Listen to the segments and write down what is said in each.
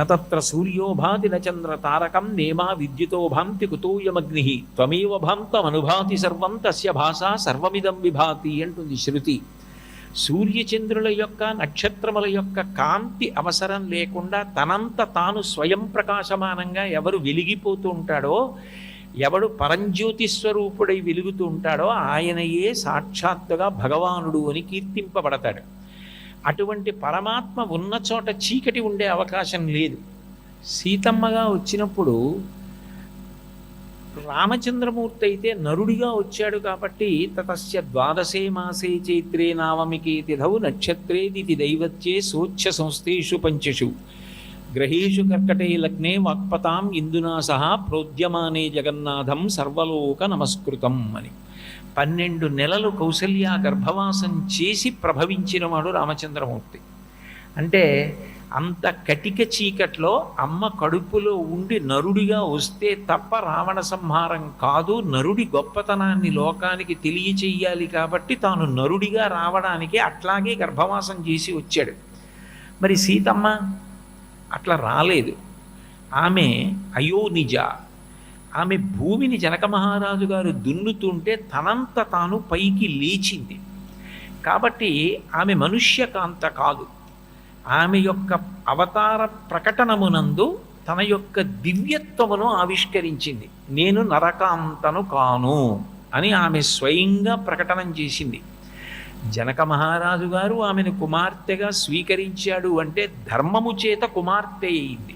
నత్ర సూర్యోభాతి నచంద్ర తారకం నేమా విద్యుతో భాంతి కుతూయమగ్ని త్వమేవ భాంతమనుభాతి సర్వం తస్య భాష సర్వమిదం విభాతి అంటుంది శృతి. సూర్యచంద్రుల యొక్క నక్షత్రముల యొక్క కాంతి అవసరం లేకుండా తనంత తాను స్వయం ప్రకాశమానంగా ఎవరు వెలిగిపోతూ ఉంటాడో ఎవడు పరంజ్యోతి స్వరూపుడై వెలుగుతూ ఉంటాడో ఆయనయే సాక్షాత్తుగా భగవానుడు అని కీర్తింపబడతాడు. అటువంటి పరమాత్మ ఉన్న చోట చీకటి ఉండే అవకాశం లేదు. సీతమ్మగా వచ్చినప్పుడు రామచంద్రమూర్తి అయితే నరుడిగా వచ్చాడు కాబట్టి తతస్య ద్వాదశే మాసే చైత్రే నావమికే తిథౌ నక్షత్రేది దైవత్యే సోచ్ఛ సంస్థేషు పంచషు. గ్రహేషు కర్కటే లగ్నే వాక్పతాం ఇందునా సహా ప్రోద్యమానే జగన్నాథం సర్వలోక నమస్కృతం అని. పన్నెండు నెలలు కౌసల్య గర్భవాసం చేసి ప్రభవించినవాడు రామచంద్రమూర్తి. అంటే అంత కటిక చీకట్లో అమ్మ కడుపులో ఉండి నరుడిగా వస్తే తప్ప రావణ సంహారం కాదు నరుడి గొప్పతనాన్ని లోకానికి తెలియచెయ్యాలి కాబట్టి తాను నరుడిగా రావడానికి అట్లాగే గర్భవాసం చేసి వచ్చాడు. మరి సీతమ్మ అట్లా రాలేదు. ఆమె అయోనిజ ఆమె భూమిని జనక మహారాజు గారు దున్నుతుంటే తనంత తాను పైకి లేచింది. కాబట్టి ఆమె మనుష్యకాంత కాదు. ఆమె యొక్క అవతార ప్రకటనమునందు తన యొక్క దివ్యత్వమును ఆవిష్కరించింది. నేను నరకాంతను కాను అని ఆమె స్వయంగా ప్రకటన చేసింది. జనక మహారాజు గారు ఆమెను కుమార్తెగా స్వీకరించాడు అంటే ధర్మము చేత కుమార్తె అయింది.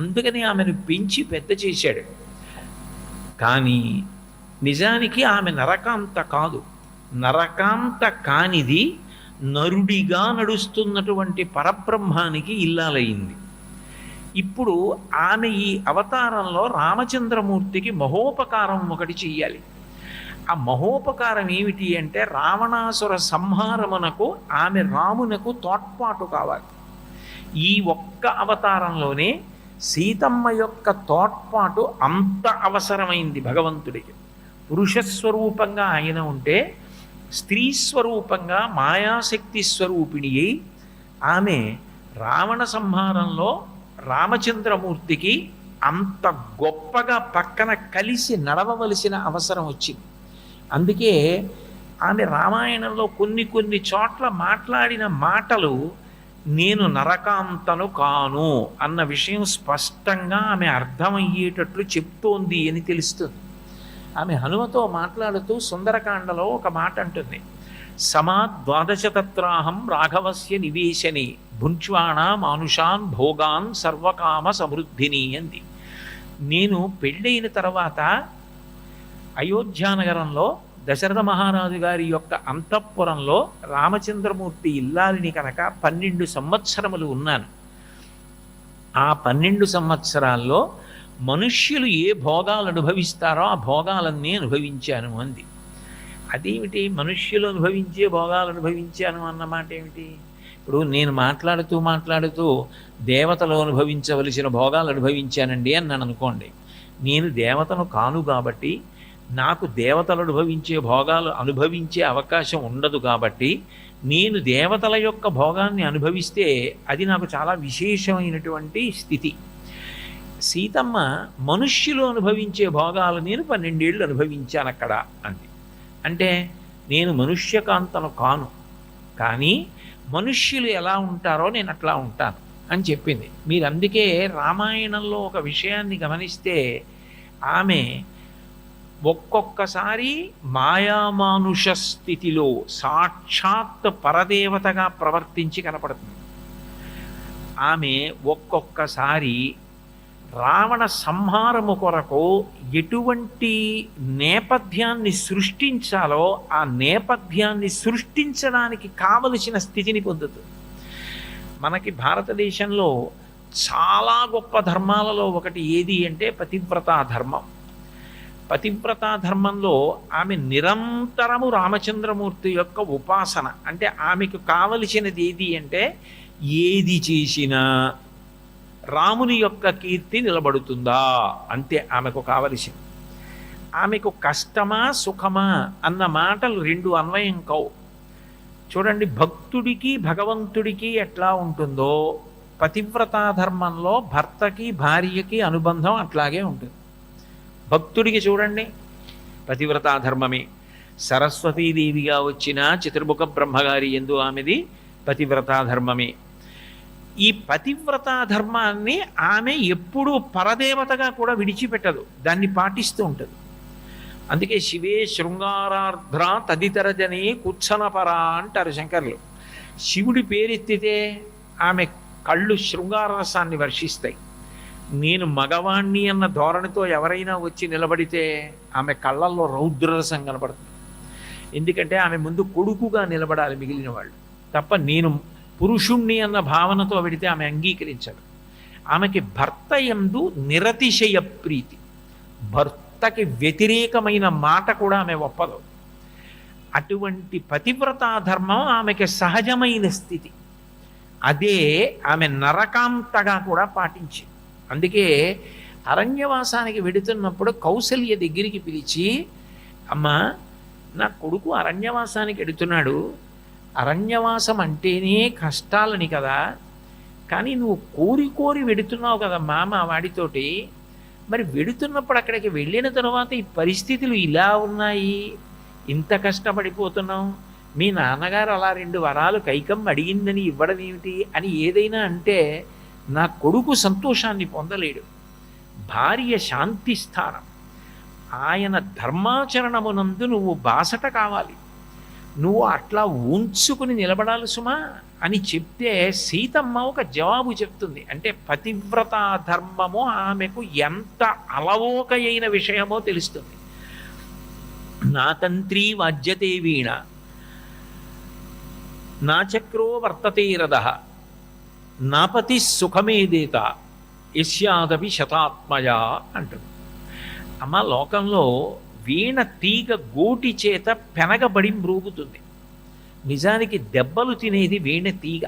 అందుకని ఆమెను పెంచి పెద్ద చేశాడు. కానీ నిజానికి ఆమె నరకాంత కాదు. నరకాంత కానిది నరుడిగా నడుస్తున్నటువంటి పరబ్రహ్మానికి ఇల్లాలయ్యింది. ఇప్పుడు ఆమె ఈ అవతారంలో రామచంద్రమూర్తికి మహోపకారం ఒకటి చెయ్యాలి. ఆ మహోపకారం ఏమిటి అంటే రావణాసుర సంహారమునకు ఆమె రామునకు తోడ్పాటు కావాలి. ఈ ఒక్క అవతారంలోనే సీతమ్మ యొక్క తోడ్పాటు అంత అవసరమైంది భగవంతుడికి. పురుషస్వరూపంగా ఆయన ఉంటే స్త్రీ స్వరూపంగా మాయాశక్తి స్వరూపిణి అయి ఆమె రావణ సంహారంలో రామచంద్రమూర్తికి అంత గొప్పగా పక్కన కలిసి నడవవలసిన అవసరం వచ్చింది. అందుకే ఆమె రామాయణంలో కొన్ని కొన్ని చోట్ల మాట్లాడిన మాటలు నేను నరకాంతను కాను అన్న విషయం స్పష్టంగా ఆమె అర్థమయ్యేటట్లు చెప్తోంది అని తెలుస్తుంది. ఆమె హనుమతో మాట్లాడుతూ సుందరకాండలో ఒక మాట అంటుంది. సమా ద్వాదశతత్రాహం రాఘవస్య నివేశని భుంచ్వాణ మానుషాన్ భోగాన్ సర్వకామ సమృద్ధిని అంది. నేను పెళ్ళైన తర్వాత అయోధ్యానగరంలో దశరథ మహారాజు గారి యొక్క అంతఃపురంలో రామచంద్రమూర్తి ఇల్లాలిని కనుక పన్నెండు సంవత్సరములు ఉన్నాను. ఆ పన్నెండు సంవత్సరాల్లో మనుష్యులు ఏ భోగాలు అనుభవిస్తారో ఆ భోగాలన్నీ అనుభవించాను అంది. అదేమిటి? మనుష్యులు అనుభవించే భోగాలు అనుభవించాను అన్నమాట ఏమిటి? ఇప్పుడు నేను మాట్లాడుతూ మాట్లాడుతూ దేవతలు అనుభవించవలసిన భోగాలు అనుభవించానండి అన్నాను అనుకోండి. నేను దేవతను కాను కాబట్టి నాకు దేవతలు అనుభవించే భోగాలు అనుభవించే అవకాశం ఉండదు కాబట్టి నేను దేవతల యొక్క భోగాన్ని అనుభవిస్తే అది నాకు చాలా విశేషమైనటువంటి స్థితి. సీతమ్మ మనుష్యులు అనుభవించే భోగాలు నేను పన్నెండేళ్ళు అనుభవించాను అక్కడ అంది. అంటే నేను మనుష్యకాంతను కాను కానీ మనుష్యులు ఎలా ఉంటారో నేను అట్లా ఉంటాను అని చెప్పింది. మీరు అందుకే రామాయణంలో ఒక విషయాన్ని గమనిస్తే ఆమె ఒక్కొక్కసారి మాయామానుష స్థితిలో సాక్షాత్ పరదేవతగా ప్రవర్తించి కనపడుతుంది. ఆమె ఒక్కొక్కసారి రావణ సంహారము కొరకు ఎటువంటి నేపథ్యాన్ని సృష్టించాలో ఆ నేపథ్యాన్ని సృష్టించడానికి కావలసిన స్థితిని పొందుతుంది. మనకి భారతదేశంలో చాలా గొప్ప ధర్మాలలో ఒకటి ఏది అంటే పతివ్రతా ధర్మం. పతివ్రత ధర్మంలో ఆమె నిరంతరము రామచంద్రమూర్తి యొక్క ఉపాసన. అంటే ఆమెకు కావలసినది ఏది అంటే ఏది చేసినా రాముని యొక్క కీర్తి నిలబడుతుందా అంతే ఆమెకు కావలసింది ఆమెకు కష్టమా సుఖమా అన్న మాటలు రెండు అన్వయం కావు. చూడండి భక్తుడికి భగవంతుడికి ఎట్లా ఉంటుందో పతివ్రతా ధర్మంలో భర్తకి భార్యకి అనుబంధం అట్లాగే ఉంటుంది. భక్తుడికి చూడండి. పతివ్రతాధర్మమే సరస్వతీదేవిగా వచ్చిన చతుర్ముఖ బ్రహ్మగారి ఎందు ఆమెది పతివ్రతా ధర్మమే. ఈ పతివ్రతా ధర్మాన్ని ఆమె ఎప్పుడూ పరదేవతగా కూడా విడిచిపెట్టదు. దాన్ని పాటిస్తూ ఉంటుంది. అందుకే శివే శృంగారార్ధ్ర తదితర జనే కుత్సనపరా అంటారు శంకర్లు. శివుడి పేరెత్తితే ఆమె కళ్ళు శృంగారరసాన్ని వర్షిస్తాయి. నేను మగవాణ్ణి అన్న ధోరణితో ఎవరైనా వచ్చి నిలబడితే ఆమె కళ్ళల్లో రౌద్రరసం కనబడుతుంది ఎందుకంటే ఆమె ముందు కొడుకుగా నిలబడాలి మిగిలిన వాళ్ళు. తప్ప నేను పురుషుణ్ణి అన్న భావనతో పెడితే ఆమె అంగీకరించడు ఆమెకి భర్త ఎందు నిరతిశయ ప్రీతి. భర్తకి వ్యతిరేకమైన మాట కూడా ఆమె ఒప్పదు. అటువంటి పతివ్రతా ధర్మం ఆమెకి సహజమైన స్థితి. అదే ఆమె నరకాంతగా కూడా పాటించింది. అందుకే అరణ్యవాసానికి వెడుతున్నప్పుడు కౌసల్య దగ్గరికి పిలిచి అమ్మా నా కొడుకు అరణ్యవాసానికి వెడుతున్నాడు. అరణ్యవాసం అంటేనే కష్టాలని కదా. కానీ నువ్వు కోరి కోరి వెడుతున్నావు కదమ్మా మా వాడితోటి. మరి వెడుతున్నప్పుడు అక్కడికి వెళ్ళిన తర్వాత ఈ పరిస్థితులు ఇలా ఉన్నాయి. ఇంత కష్టపడిపోతున్నాం మీ నాన్నగారు అలా రెండు వరాలు కైకమ్మ అడిగిందని ఇవ్వడం ఏమిటి అని ఏదైనా అంటే నా కొడుకు సంతోషాన్ని పొందలేడు. భార్య శాంతి స్థానం. ఆయన ధర్మాచరణమునందు నువ్వు బాసట కావాలి. నువ్వు అట్లా ఉంచుకుని నిలబడాలి సుమా అని చెప్తే సీతమ్మ ఒక జవాబు చెప్తుంది. అంటే పతివ్రత ధర్మము ఆమెకు ఎంత అలవోకయైన విషయమో తెలుస్తుంది. నా తంత్రి వాజ్యతే వీణ. నా చక్రో వర్తతే రథ. నాపతి సుఖమేదేత యస్యాదపి శతాత్మయా అంటుంది. అమ్మ లోకంలో వీణ తీగ గోటి చేత పెనగబడి మ్రోగుతుంది. నిజానికి దెబ్బలు తినేది వీణ తీగ.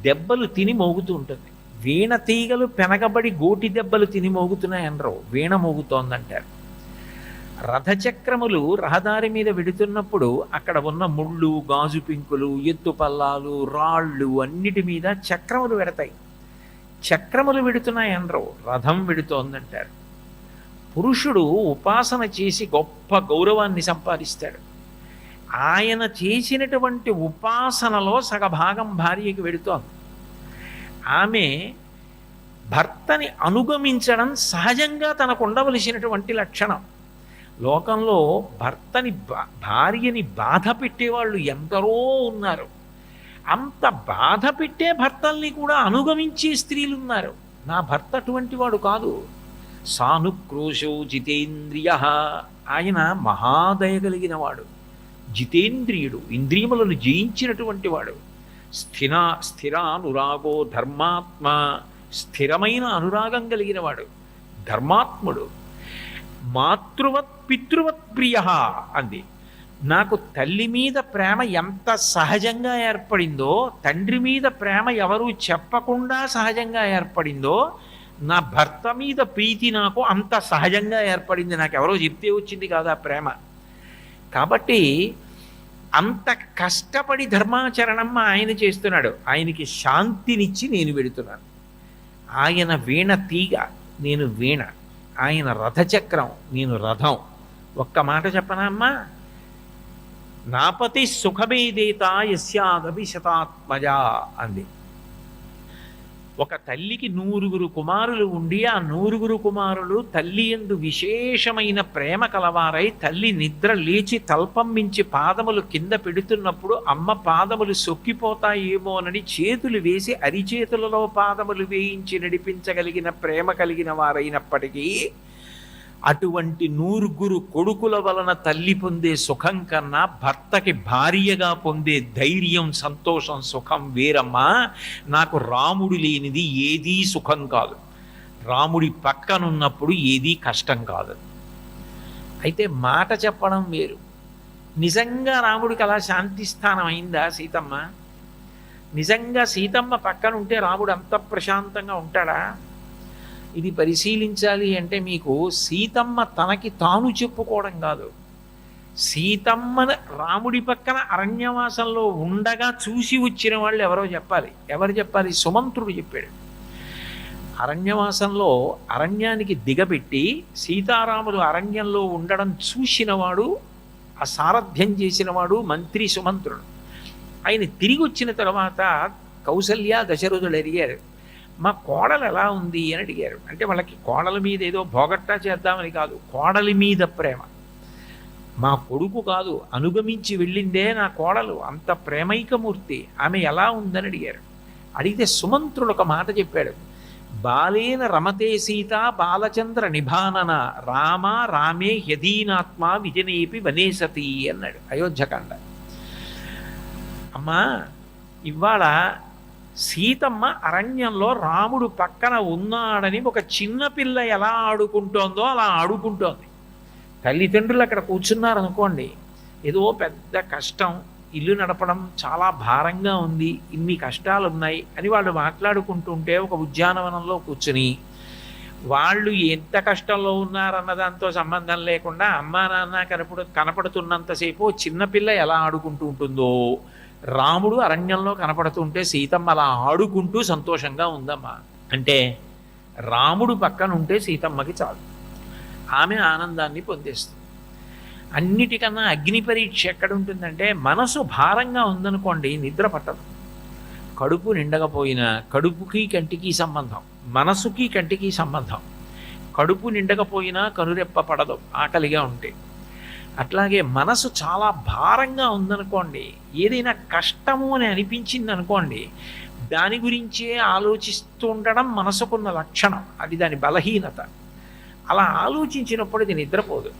దెబ్బలు తిని మోగుతూ ఉంటుంది. వీణ తీగలు పెనగబడి గోటి దెబ్బలు తిని మోగుతున్నాయనరు. వీణ మోగుతోందంటారు. రథచక్రములు రహదారి మీద వెడుతున్నప్పుడు అక్కడ ఉన్న ముళ్ళు గాజు పింకులు ఎత్తు పల్లాలు రాళ్ళు అన్నిటి మీద చక్రములు పెడతాయి చక్రములు విడుతున్నాయనరు రథం వెడుతోందంటారు. పురుషుడు ఉపాసన చేసి గొప్ప గౌరవాన్ని సంపాదిస్తాడు. ఆయన చేసినటువంటి ఉపాసనలో సగభాగం భార్యకి వెడుతోంది. ఆమె భర్తని అనుగమించడం సహజంగా తనకు ఉండవలసినటువంటి లక్షణం. లోకంలో భర్తని బా- భార్యని బాధ పెట్టేవాళ్ళు ఎందరో ఉన్నారు. అంత బాధ పెట్టే భర్తల్ని కూడా అనుగమించే స్త్రీలు ఉన్నారు నా భర్త అటువంటి వాడు కాదు. సానుక్రోశో జితేంద్రియ ఆయన మహాదయ కలిగిన వాడు. జితేంద్రియుడు ఇంద్రియములను జయించినటువంటి వాడు. స్థిర స్థిరానురాగో ధర్మాత్మ స్థిరమైన అనురాగం కలిగిన వాడు. ధర్మాత్ముడు. మాతృవత్ పితృవత్ ప్రియ అంది. నాకు తల్లి మీద ప్రేమ ఎంత సహజంగా ఏర్పడిందో తండ్రి మీద ప్రేమ ఎవరూ చెప్పకుండా సహజంగా ఏర్పడిందో నా భర్త మీద ప్రీతి నాకు అంత సహజంగా ఏర్పడింది. నాకు ఎవరో చెప్తే వచ్చింది కాదు ఆ ప్రేమ. కాబట్టి అంత కష్టపడి ధర్మాచరణం ఆయన చేస్తున్నాడు. ఆయనకి శాంతినిచ్చి నేను వెడుతున్నాను ఆయన వీణ తీగ నేను వీణ. ఆయన రథచక్రం నేను రథం. ఒక్క మాట చెప్పనా అమ్మా? నాపతి సుఖమేదేత యస్యాదపి శతాత్మజా అంది. ఒక తల్లికి నూరుగురు కుమారులు ఉండి ఆ నూరుగురు కుమారులు తల్లి ఎందు విశేషమైన ప్రేమ కలవారై తల్లి నిద్ర లేచి తల్పం మించి పాదములు కింద పెడుతున్నప్పుడు అమ్మ పాదములు సొక్కిపోతాయేమోనని చేతులు వేసి అరిచేతులలో పాదములు వేయించి నడిపించగలిగిన ప్రేమ కలిగిన వారైనప్పటికీ అటువంటి నూరుగురు కొడుకుల వలన తల్లి పొందే సుఖం కన్నా భర్తకి భార్యగా పొందే ధైర్యం సంతోషం సుఖం వేరమ్మా. నాకు రాముడు లేనిది ఏదీ సుఖం కాదు. రాముడి పక్కనున్నప్పుడు ఏదీ కష్టం కాదు. అయితే మాట చెప్పడం వేరు. నిజంగా రాముడికి అలా శాంతి స్థానం అయిందా సీతమ్మ? నిజంగా సీతమ్మ పక్కన ఉంటే రాముడు అంత ప్రశాంతంగా ఉంటాడా? ఇది పరిశీలించాలి అంటే మీకు సీతమ్మ తనకి తాను చెప్పుకోవడం కాదు. సీతమ్మను రాముడి పక్కన అరణ్యవాసంలో ఉండగా చూసి వచ్చిన వాళ్ళు ఎవరో చెప్పాలి. ఎవరు చెప్పాలి? సుమంత్రుడు చెప్పాడు. అరణ్యవాసంలో అరణ్యానికి దిగబెట్టి సీతారాములు అరణ్యంలో ఉండడం చూసినవాడు ఆ సారథ్యం చేసినవాడు మంత్రి సుమంత్రుడు. ఆయన తిరిగి వచ్చిన తర్వాత కౌసల్య దశరథుడు అడిగారు మా కోడలు ఎలా ఉంది అని అడిగారు. అంటే వాళ్ళకి కోడల మీద ఏదో భోగట్టా చేద్దామని కాదు కోడలి మీద ప్రేమ. మా కొడుకు కాదు అనుగమించి వెళ్ళిందే నా కోడలు అంత ప్రేమైకమూర్తి ఆమె ఎలా ఉందని అడిగారు. అడిగితే సుమంత్రుడు ఒక మాట చెప్పాడు. బాలేన రమతే సీత బాలచంద్ర నిభానన రామ రామే యదీనాత్మ విజనేపి వనేసతి అన్నాడు అయోధ్యకాండ. అమ్మా ఇవాళ సీతమ్మ అరణ్యంలో రాముడు పక్కన ఉన్నాడని ఒక చిన్నపిల్ల ఎలా ఆడుకుంటోందో అలా ఆడుకుంటోంది. తల్లిదండ్రులు అక్కడ కూర్చున్నారనుకోండి ఏదో పెద్ద కష్టం ఇల్లు నడపడం చాలా భారంగా ఉంది ఇన్ని కష్టాలు ఉన్నాయి అని వాళ్ళు మాట్లాడుకుంటుంటే ఒక ఉద్యానవనంలో కూర్చుని వాళ్ళు ఎంత కష్టంలో ఉన్నారన్న దాంతో సంబంధం లేకుండా అమ్మా నాన్న కనపడు కనపడుతున్నంతసేపు చిన్నపిల్ల ఎలా ఆడుకుంటూ ఉంటుందో రాముడు అరణ్యంలో కనపడుతుంటే సీతమ్మ అలా ఆడుకుంటూ సంతోషంగా ఉందమ్మా. అంటే రాముడు పక్కన ఉంటే సీతమ్మకి చాలు. ఆమె ఆనందాన్ని పొందేస్తుంది. అన్నిటికన్నా అగ్ని పరీక్ష ఎక్కడ ఉంటుందంటే మనసు భారంగా ఉందనుకోండి నిద్ర పట్టదు. కడుపు నిండకపోయినా కడుపుకి కంటికి సంబంధం మనసుకి కంటికి సంబంధం. కడుపు నిండకపోయినా కనురెప్ప పడదు ఆకలిగా ఉంటే. అట్లాగే మనసు చాలా భారంగా ఉందనుకోండి ఏదైనా కష్టము అని అనిపించింది అనుకోండి దాని గురించే ఆలోచిస్తూ ఉండడం మనసుకున్న లక్షణం అది దాని బలహీనత. అలా ఆలోచించినప్పుడు ఇది నిద్రపోదు.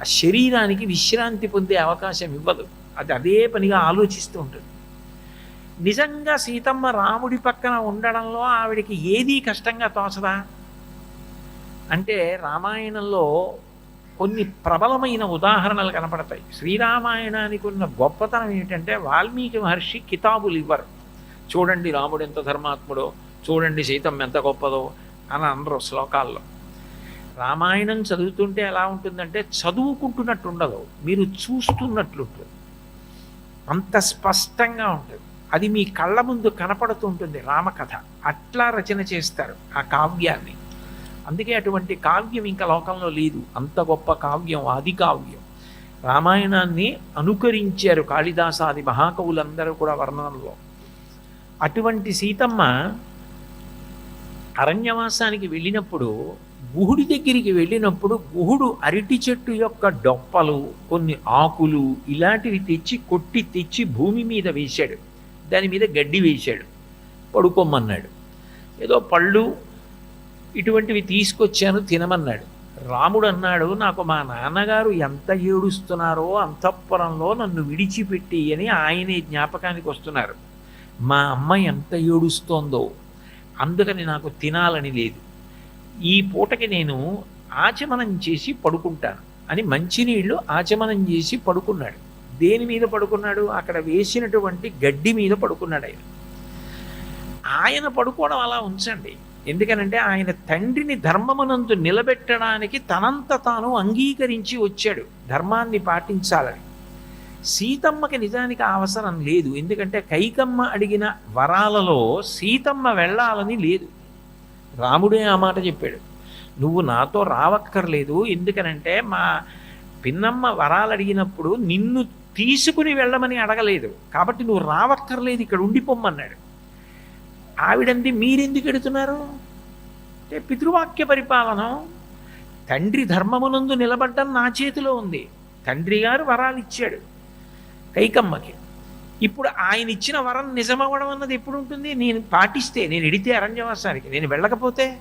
ఆ శరీరానికి విశ్రాంతి పొందే అవకాశం ఇవ్వదు. అది అదే పనిగా ఆలోచిస్తూ ఉంటుంది. నిజంగా సీతమ్మ రాముడి పక్కన ఉండడంలో ఆవిడికి ఏదీ కష్టంగా తోచదా? అంటే రామాయణంలో కొన్ని ప్రబలమైన ఉదాహరణలు కనపడతాయి. శ్రీరామాయణానికి ఉన్న గొప్పతనం ఏమిటంటే వాల్మీకి మహర్షి కితాబులు ఇవ్వరు. చూడండి రాముడు ఎంత ధర్మాత్ముడో చూడండి సీతం ఎంత గొప్పదో అని అనరు శ్లోకాల్లో. రామాయణం చదువుతుంటే ఎలా ఉంటుందంటే చదువుకుంటున్నట్టు ఉండదు మీరు చూస్తున్నట్లుంటుంది. అంత స్పష్టంగా ఉంటుంది. అది మీ కళ్ళ ముందు కనపడుతుంటుంది రామకథ. అట్లా రచన చేస్తారు ఆ కావ్యాన్ని. అందుకే అటువంటి కావ్యం ఇంకా లోకంలో లేదు. అంత గొప్ప కావ్యం ఆది కావ్యం. రామాయణాన్ని అనుకరించారు కాళిదాసాది మహాకవులందరూ కూడా వర్ణనలో. అటువంటి సీతమ్మ అరణ్యవాసానికి వెళ్ళినప్పుడు గుహుడి దగ్గరికి వెళ్ళినప్పుడు గుహుడు అరటి చెట్టు యొక్క డొప్పలు కొన్ని ఆకులు ఇలాంటివి తెచ్చి కొట్టి తెచ్చి భూమి మీద వేశాడు. దాని మీద గడ్డి వేశాడు. పడుకోమన్నాడు. ఏదో పళ్ళు ఇటువంటివి తీసుకొచ్చాను తినమన్నాడు. రాముడు అన్నాడు నాకు మా నాన్నగారు ఎంత ఏడుస్తున్నారో అంతఃపురంలో నన్ను విడిచిపెట్టి అని ఆయనే జ్ఞాపకానికి వస్తున్నారు. మా అమ్మ ఎంత ఏడుస్తోందో అందుకని నాకు తినాలని లేదు. ఈ పూటకి నేను ఆచమనం చేసి పడుకుంటాను అని మంచినీళ్ళు ఆచమనం చేసి పడుకున్నాడు. దేని మీద పడుకున్నాడు? అక్కడ వేసినటువంటి గడ్డి మీద పడుకున్నాడు ఆయన. ఆయన పడుకోవడం అలా ఉంచండి. ఎందుకనంటే ఆయన తండ్రిని ధర్మమునందు నిలబెట్టడానికి తనంత తాను అంగీకరించి వచ్చాడు. ధర్మాన్ని పాటించాలని. సీతమ్మకి నిజానికి అవసరం లేదు. ఎందుకంటే కైకమ్మ అడిగిన వరాలలో సీతమ్మ వెళ్ళాలని లేదు. రాముడే ఆ మాట చెప్పాడు. నువ్వు నాతో రావక్కర్లేదు. ఎందుకనంటే మా పిన్నమ్మ వరాలు అడిగినప్పుడు నిన్ను తీసుకుని వెళ్ళమని అడగలేదు. కాబట్టి నువ్వు రావక్కర్లేదు. ఇక్కడ ఉండిపోమ్మన్నాడు. ఆవిడంది మీరెందుకు ఎడుతున్నారు? అంటే పితృవాక్య పరిపాలన. తండ్రి ధర్మమునందు నిలబడ్డం నా చేతిలో ఉంది. తండ్రి గారు వరాలు ఇచ్చాడు కైకమ్మకి. ఇప్పుడు ఆయన ఇచ్చిన వరం నిజమవ్వడం అన్నది ఎప్పుడు ఉంటుంది నేను పాటిస్తే నేను ఎడితే అరణ్యవాసానికి నేను వెళ్ళకపోతే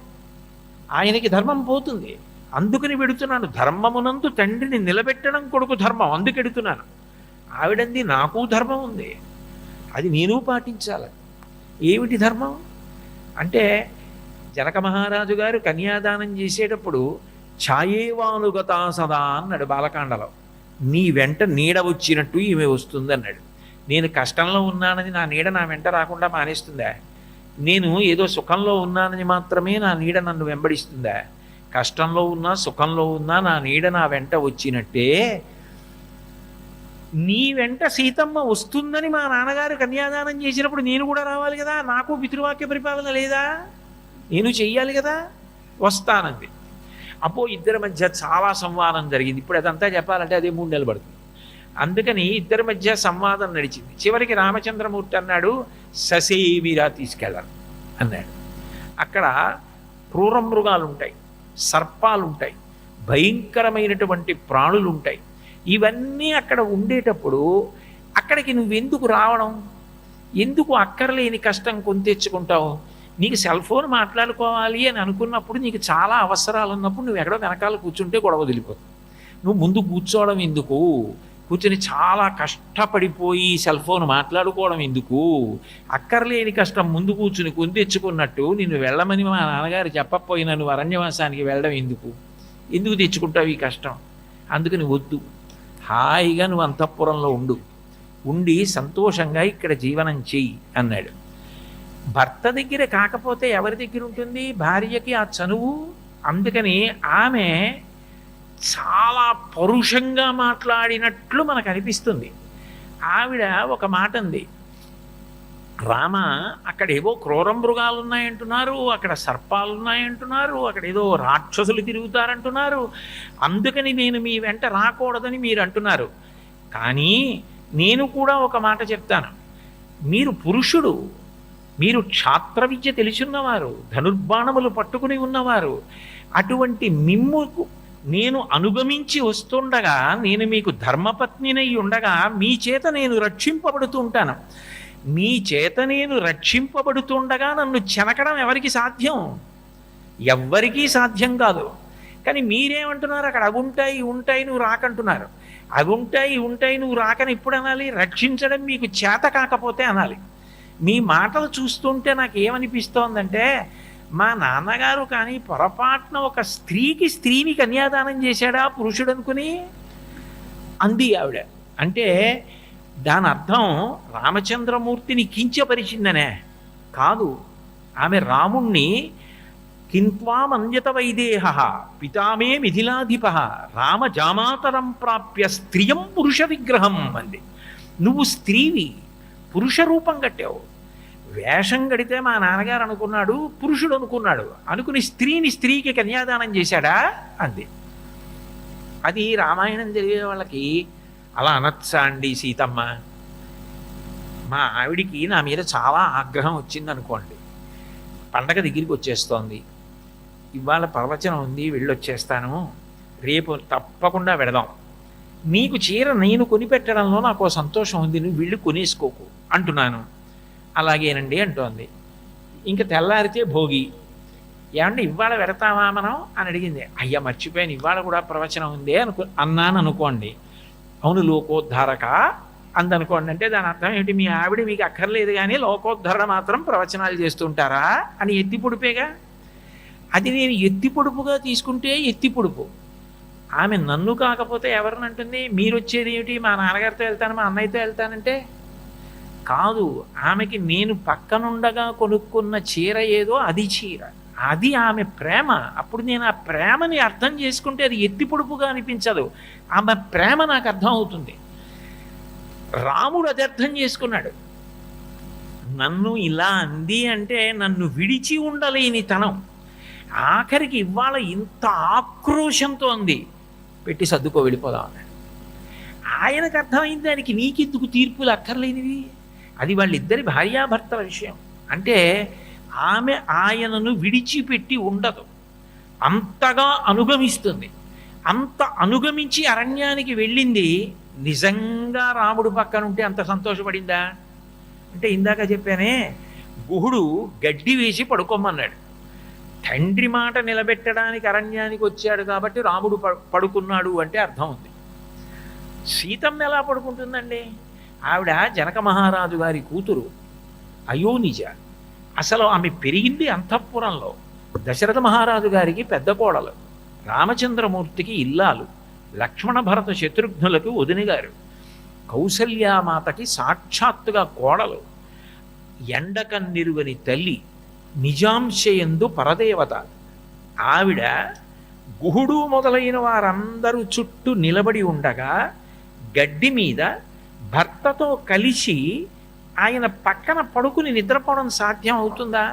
ఆయనకి ధర్మం పోతుంది. అందుకని పెడుతున్నాను. ధర్మమునందు తండ్రిని నిలబెట్టడం కొడుకు ధర్మం అందుకెడుతున్నాను ఆవిడంది నాకు ధర్మం ఉంది. అది నేను పాటించాలి. ఏమిటి ధర్మం? అంటే జనక మహారాజు గారు కన్యాదానం చేసేటప్పుడు ఛాయేవానుగతా సదా అన్నాడు బాలకాండలో. నీ వెంట నీడ వచ్చినట్టు ఈమె వస్తుంది అన్నాడు. నేను కష్టంలో ఉన్నానని నా నీడ నా వెంట రాకుండా మానేస్తుందా? నేను ఏదో సుఖంలో ఉన్నానని మాత్రమే నా నీడ నన్ను వెంబడిస్తుందా? కష్టంలో ఉన్నా సుఖంలో ఉన్నా నా నీడ నా వెంట వచ్చినట్టే నీ వెంట సీతమ్మ వస్తుందని మా నాన్నగారు కన్యాదానం చేసినప్పుడు నేను కూడా రావాలి కదా? నాకు పితృవాక్య పరిపాలన లేదా? నేను చెయ్యాలి కదా? వస్తానంది. అపో ఇద్దరి మధ్య చాలా సంవాదం జరిగింది. ఇప్పుడు అదంతా చెప్పాలంటే అదే మూడు నెలలు పడుతుంది. అందుకని ఇద్దరి మధ్య సంవాదం నడిచింది. చివరికి రామచంద్రమూర్తి అన్నాడు ససేమిరా తీసుకెళ్ళాను అన్నాడు. అక్కడ క్రూర మృగాలు ఉంటాయి సర్పాలు ఉంటాయి భయంకరమైనటువంటి ప్రాణులు ఉంటాయి ఇవన్నీ అక్కడ ఉండేటప్పుడు అక్కడికి నువ్వెందుకు రావడం? ఎందుకు అక్కర్లేని కష్టం కొని తెచ్చుకుంటావు? నీకు సెల్ ఫోన్ మాట్లాడుకోవాలి అని అనుకున్నప్పుడు నీకు చాలా అవసరాలు ఉన్నప్పుడు నువ్వు ఎక్కడో వెనకాల కూర్చుంటే గొడవ వదిలిపోతుంది నువ్వు ముందు కూర్చోవడం ఎందుకు? కూర్చొని చాలా కష్టపడిపోయి సెల్ ఫోన్ మాట్లాడుకోవడం ఎందుకు? అక్కర్లేని కష్టం ముందు కూర్చుని కొని తెచ్చుకున్నట్టు నిన్ను వెళ్ళమని మా నాన్నగారు చెప్పకపోయినా నువ్వు అరణ్యవాసానికి వెళ్ళడం ఎందుకు? ఎందుకు తెచ్చుకుంటావు ఈ కష్టం? అందుకని వద్దు. హాయిగా నువ్వు అంతఃపురంలో ఉండు. ఉండి సంతోషంగా ఇక్కడ జీవనం చెయ్యి అన్నాడు. భర్త దగ్గర కాకపోతే ఎవరి దగ్గర ఉంటుంది? భార్యకి ఆ చనువు? అందుకని ఆమె చాలా పరుషంగా మాట్లాడినట్లు మనకు అనిపిస్తుంది. ఆవిడ ఒక మాట అంది. రామ అక్కడ ఏవో క్రూర మృగాలు ఉన్నాయంటున్నారు అక్కడ సర్పాలు ఉన్నాయంటున్నారు అక్కడ ఏదో రాక్షసులు తిరుగుతారంటున్నారు. అందుకని నేను మీ వెంట రాకూడదని మీరు అంటున్నారు. కానీ నేను కూడా ఒక మాట చెప్తాను. మీరు పురుషుడు మీరు క్షాత్ర విద్య తెలిసిన్నవారు ధనుర్బాణములు పట్టుకుని ఉన్నవారు అటువంటి మిమ్ముకు నేను అనుగమించి వస్తుండగా నేను మీకు ధర్మపత్నినై ఉండగా మీ చేత నేను రక్షింపబడుతూ ఉంటాను. మీ చేత నేను రక్షింపబడుతుండగా నన్ను చెనకడం ఎవరికి సాధ్యం? ఎవ్వరికీ సాధ్యం కాదు. కానీ మీరేమంటున్నారు? అక్కడ అవి ఉంటాయి ఉంటాయి నువ్వు రాకంటున్నారు. అవి ఉంటాయి ఉంటాయి నువ్వు రాకని ఇప్పుడు అనాలి రక్షించడం మీకు చేత కాకపోతే అనాలి. మీ మాటలు చూస్తుంటే నాకు ఏమనిపిస్తోందంటే మా నాన్నగారు కానీ పొరపాటున ఒక స్త్రీకి స్త్రీని కన్యాదానం చేశాడా పురుషుడు అనుకుని అంది ఆవిడ. అంటే దాని అర్థం రామచంద్రమూర్తిని కించపరిచిందనే. కాదు ఆమె రాముణ్ణి కింత్వామన్యత వైదేహ పితామే మిథిలాధిప రామ జామాతరం ప్రాప్య స్త్రియం పురుష విగ్రహం అంది. నువ్వు స్త్రీవి పురుష రూపం కట్టావు. వేషం గడితే మా నాన్నగారు అనుకున్నాడు పురుషుడు అనుకున్నాడు. అనుకుని స్త్రీని స్త్రీకి కన్యాదానం చేశాడా? అంది. అది రామాయణం జరిగే వాళ్ళకి అలా అనొచ్చా అండి సీతమ్మ. మా ఆవిడికి నా మీద చాలా ఆగ్రహం వచ్చింది అనుకోండి పండగ దగ్గరికి వచ్చేస్తోంది. ఇవాళ ప్రవచనం ఉంది వెళ్ళొచ్చేస్తాను. రేపు తప్పకుండా వెడదాం నీకు చీర నేను కొనిపెట్టడంలో నాకు సంతోషం ఉంది నువ్వు వెళ్ళి కొనేసుకోకు అంటున్నాను. అలాగేనండి అంటోంది. ఇంకా తెల్లారితే భోగి. ఏమంటే ఇవాళ పెడతామా మనం? అని అడిగింది. అయ్యా మర్చిపోయాను ఇవాళ కూడా ప్రవచనం ఉంది అనుకో అన్నాను అనుకోండి అవును లోకోద్ధారక అందనుకోండి అంటే దాని అర్థం ఏమిటి? మీ ఆవిడ మీకు అక్కర్లేదు కానీ లోకోద్ధరణ మాత్రం ప్రవచనాలు చేస్తుంటారా? అని ఎత్తి పొడిపేగా? అది నేను ఎత్తి పొడుపుగా తీసుకుంటే ఎత్తి పొడుపు. ఆమె నన్ను కాకపోతే ఎవరిని అంటుంది? మీరు వచ్చేది ఏమిటి? మా నాన్నగారితో వెళ్తాను మా అన్నయ్యతో వెళ్తానంటే? కాదు ఆమెకి నేను పక్కనుండగా కొనుక్కున్న చీర ఏదో అది చీర. అది ఆమె ప్రేమ. అప్పుడు నేను ఆ ప్రేమని అర్థం చేసుకుంటే అది ఎత్తి పొడుపుగా అనిపించదు. ఆమె ప్రేమ నాకు అర్థం అవుతుంది. రాముడు అది అర్థం చేసుకున్నాడు. నన్ను ఇలా అంది అంటే నన్ను విడిచి ఉండలేని తనం. ఆఖరికి ఇవాళ ఇంత ఆక్రోశంతో అంది. పెట్టి సర్దుకో వెళ్ళిపోదాం అన్నాడు. ఆయనకు అర్థమైంది దానికి నీకెందుకు తీర్పులు అక్కర్లేనివి? అది వాళ్ళిద్దరి భార్యాభర్తల విషయం. అంటే ఆమె ఆయనను విడిచిపెట్టి ఉండదు. అంతగా అనుగమిస్తుంది. అంత అనుగమించి అరణ్యానికి వెళ్ళింది నిజంగా రాముడు పక్కన ఉంటే అంత సంతోషపడిందా? అంటే ఇందాక చెప్పానే గుహుడు గడ్డి వేసి పడుకోమన్నాడు. తండ్రి మాట నిలబెట్టడానికి అరణ్యానికి వచ్చాడు కాబట్టి రాముడు పడుకున్నాడు అంటే అర్థం ఉంది. సీతమ్మ ఎలా పడుకుంటుందండి? ఆవిడ జనక మహారాజు గారి కూతురు అయోనిజ. అసలు ఆమె పెరిగింది అంతఃపురంలో. దశరథ మహారాజు గారికి పెద్ద కోడలు రామచంద్రమూర్తికి ఇల్లాలు లక్ష్మణ భరత శత్రుఘ్నులకు వదినగారు. కౌసల్యామాతకి సాక్షాత్తుగా కోడలు ఎండకన్నిరుగని తల్లి నిజాంశయందు పరదేవత. ఆవిడ గుహుడు మొదలైన వారందరూ చుట్టూ నిలబడి ఉండగా గడ్డి మీద భర్తతో కలిసి ఆయన పక్కన పడుకుని నిద్రపోవడం సాధ్యం అవుతుందా?